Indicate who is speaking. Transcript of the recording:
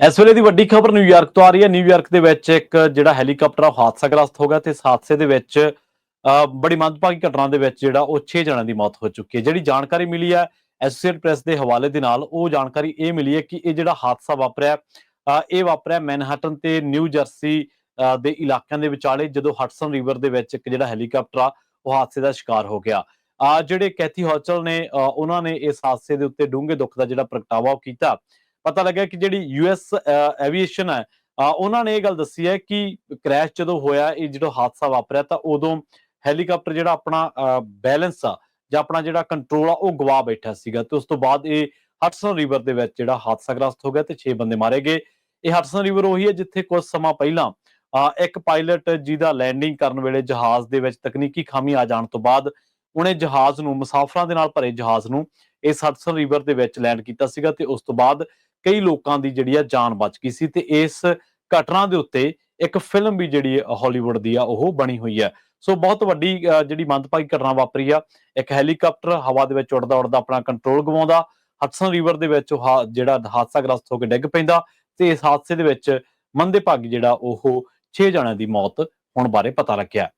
Speaker 1: ਇਸ ਵੇਲੇ ਦੀ ਵੱਡੀ ਖਬਰ ਨਿਊਯਾਰਕ ਤੋਂ ਆ ਰਹੀ ਹੈ। ਨਿਊਯਾਰਕ ਦੇ ਵਿੱਚ ਇੱਕ ਜਿਹੜਾ ਹੈਲੀਕਾਪਟਰ ਆ ਉਹ ਹਾਦਸਾਗ੍ਰਸਤ ਹੋ ਗਿਆ ਤੇ ਇਸ ਹਾਦਸੇ ਦੇ ਵਿੱਚ ਬੜੀ ਮੰਦਭਾਗੀ ਘਟਨਾ ਦੇ ਵਿੱਚ ਜਿਹੜਾ ਉਹ 6 ਜਣਾਂ ਦੀ ਮੌਤ ਹੋ ਚੁੱਕੀ ਹੈ। ਜਿਹੜੀ ਜਾਣਕਾਰੀ ਮਿਲੀ ਹੈ ਐਸੋਸੀਏਟ ਪ੍ਰੈਸ ਦੇ ਹਵਾਲੇ ਦੇ ਨਾਲ ਉਹ ਜਾਣਕਾਰੀ ਇਹ ਮਿਲੀ ਹੈ ਕਿ ਇਹ ਜਿਹੜਾ ਹਾਦਸਾ ਵਾਪਰਿਆ ਅ, ਇਹ ਵਾਪਰਿਆ ਮੈਨਹਟਨ ਤੇ ਨਿਊ ਜਰਸੀ ਅ, ਦੇ ਇਲਾਕਿਆਂ ਦੇ ਵਿਚਾਲੇ ਜਦੋਂ ਹਟਸਨ ਰਿਵਰ ਦੇ ਵਿੱਚ ਇੱਕ ਜਿਹੜਾ ਹੈਲੀਕਾਪਟਰ ਆ ਉਹ ਹਾਦਸੇ ਦਾ ਸ਼ਿਕਾਰ ਹੋ ਗਿਆ। ਆ ਜਿਹੜੇ ਕੈਥੀ ਹੌਚਲ ਨੇ ਅ, ਉਹਨਾਂ ਨੇ ਇਸ ਹਾਦਸੇ ਦੇ ਉੱਤੇ ਡੂੰਘੇ ਦੁੱਖ ਦਾ ਜਿਹੜਾ ਪ੍ਰਗਟਾਵਾ ਉਹ ਕੀਤਾ। ਪਤਾ ਲੱਗਿਆ ਕਿ ਜਿਹੜੀ ਯੂਐਸ ਐਵੀਏਸ਼ਨ ਹੈ ਉਹਨਾਂ ਨੇ ਇਹ ਗੱਲ ਦੱਸੀ ਹੈ ਕਿ ਕ੍ਰੈਸ਼ ਜਦੋਂ ਹੋਇਆ ਇਹ ਜਦੋਂ ਹਾਦਸਾ ਵਾਪਰਿਆ ਤਾਂ ਉਦੋਂ ਹੈਲੀਕਾਪਟਰ ਜਿਹੜਾ ਆਪਣਾ ਬੈਲੈਂਸ ਆ ਜਾਂ ਆਪਣਾ ਜਿਹੜਾ ਕੰਟਰੋਲ ਆ ਉਹ ਗਵਾ ਬੈਠਾ ਸੀਗਾ ਤੇ ਉਸ ਤੋਂ ਬਾਅਦ ਇਹ ਹਟਸਨ ਰਿਵਰ ਦੇ ਵਿੱਚ ਜਿਹੜਾ ਹਾਦਸਾਗ੍ਰਸਤ ਹੋ ਗਿਆ ਤੇ 6 ਬੰਦੇ ਮਾਰੇ ਗਏ। ਇਹ ਹਡਸਨ ਰਿਵਰ ਉਹੀ ਹੈ ਜਿੱਥੇ ਕੁਝ ਸਮਾਂ ਪਹਿਲਾਂ ਅ, ਇੱਕ ਪਾਇਲਟ ਜਿਹਦਾ ਲੈਂਡਿੰਗ ਕਰਨ ਵੇਲੇ ਜਹਾਜ਼ ਦੇ ਵਿੱਚ ਤਕਨੀਕੀ ਖਾਮੀ ਆ ਜਾਣ ਤੋਂ ਬਾਅਦ ਉਹਨੇ ਜਹਾਜ਼ ਨੂੰ ਮੁਸਾਫਰਾਂ ਦੇ ਨਾਲ ਭਰੇ ਜਹਾਜ਼ ਨੂੰ ਇਸ ਹਡਸਨ ਰਿਵਰ ਦੇ ਵਿੱਚ ਲੈਂਡ ਕੀਤਾ ਸੀਗਾ ਤੇ ਉਸ ਤੋਂ ਬਾਅਦ ਕਈ ਲੋਕਾਂ ਦੀ ਜਿਹੜੀ ਆ ਜਾਨ ਬਚ ਗਈ ਸੀ ਤੇ ਇਸ ਘਟਨਾ ਦੇ ਉੱਤੇ ਇੱਕ ਫਿਲਮ ਵੀ ਜਿਹੜੀ ਹਾਲੀਵੁੱਡ ਦੀ ਆ ਉਹ ਬਣੀ ਹੋਈ ਹੈ ਸੋ ਬਹੁਤ ਵੱਡੀ ਜਿਹੜੀ ਮੰਦਭਾਗੀ ਘਟਨਾ ਵਾਪਰੀ ਆ। ਇੱਕ ਹੈਲੀਕਾਪਟਰ ਹਵਾ ਦੇ ਵਿੱਚ ਉੱਡਦਾ ਉੱਡਦਾ ਆਪਣਾ ਕੰਟਰੋਲ ਗਵਾਉਂਦਾ ਹਡਸਨ ਰਿਵਰ ਦੇ ਵਿੱਚ ਉਹ ਹਾ- ਜਿਹੜਾ ਹਾਦਸਾਗ੍ਰਸਤ ਹੋ ਕੇ ਡਿੱਗ ਪੈਂਦਾ ਤੇ ਇਸ ਹਾਦਸੇ ਦੇ ਵਿੱਚ ਮੰਦੇ ਭਾਗੀ ਜਿਹੜਾ ਉਹ 6 ਜਣਿਆਂ ਦੀ ਮੌਤ ਹੋਣ ਬਾਰੇ ਪਤਾ ਲੱਗਿਆ।